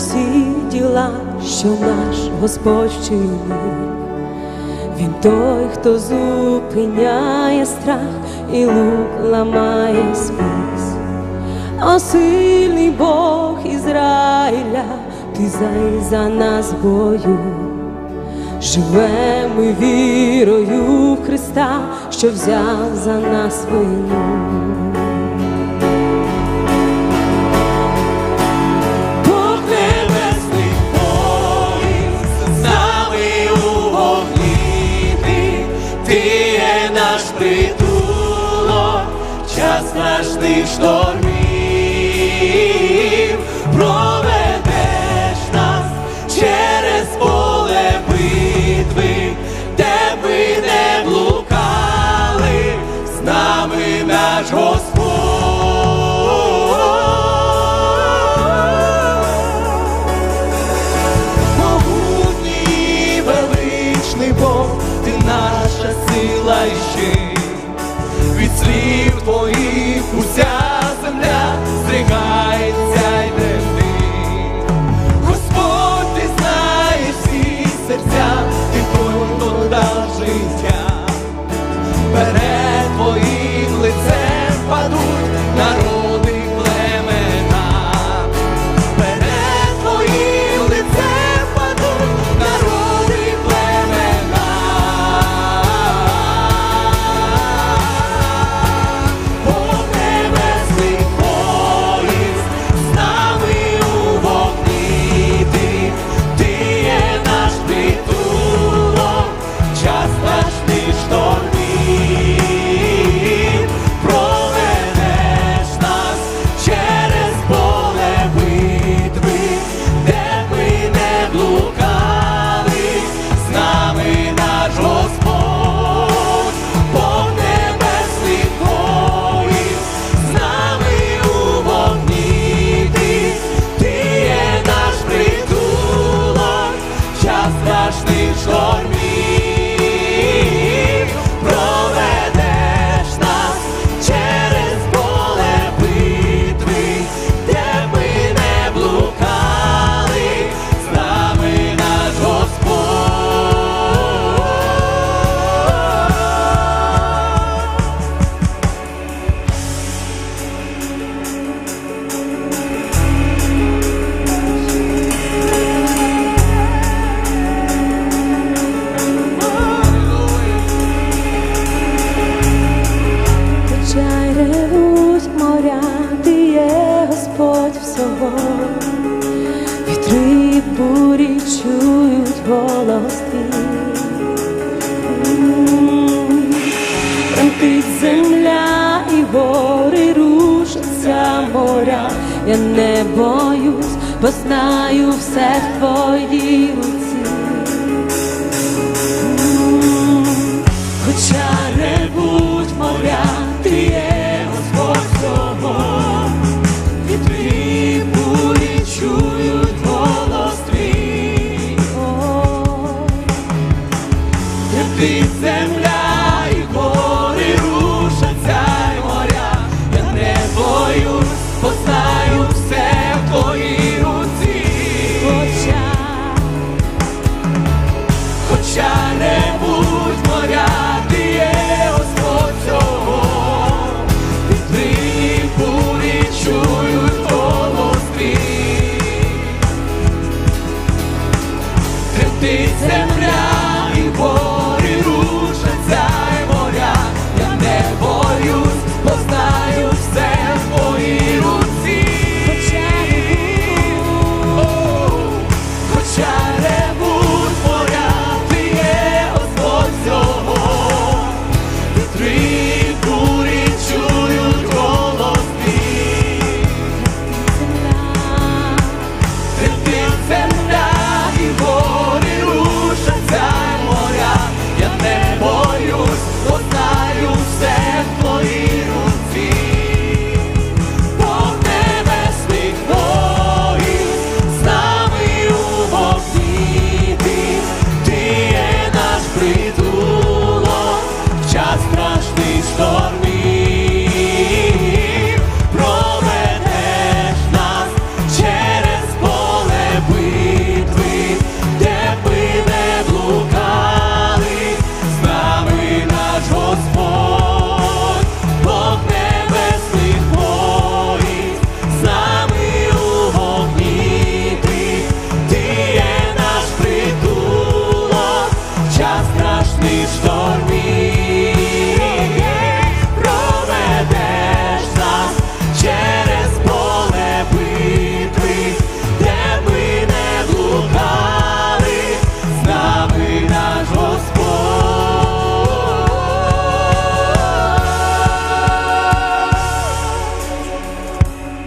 всі діла, що наш Господь вчинив. Він той, хто зупиняє страх і лук ламає спис. О сильний Бог Ізраїля, ти зай за нас бою. Живемо вірою в Христа, що взяв за нас вину. Час страшних штормів, проведеш нас через поле битви, де ми не блукали, з нами наш Господь. Життя. Перед вітри бурі чують голос твій. Земля і гори рушаться моря. Я не боюсь, бо знаю все в твоїй руці. ти земля і гори рушаться, і моря, я не боюсь, бо все.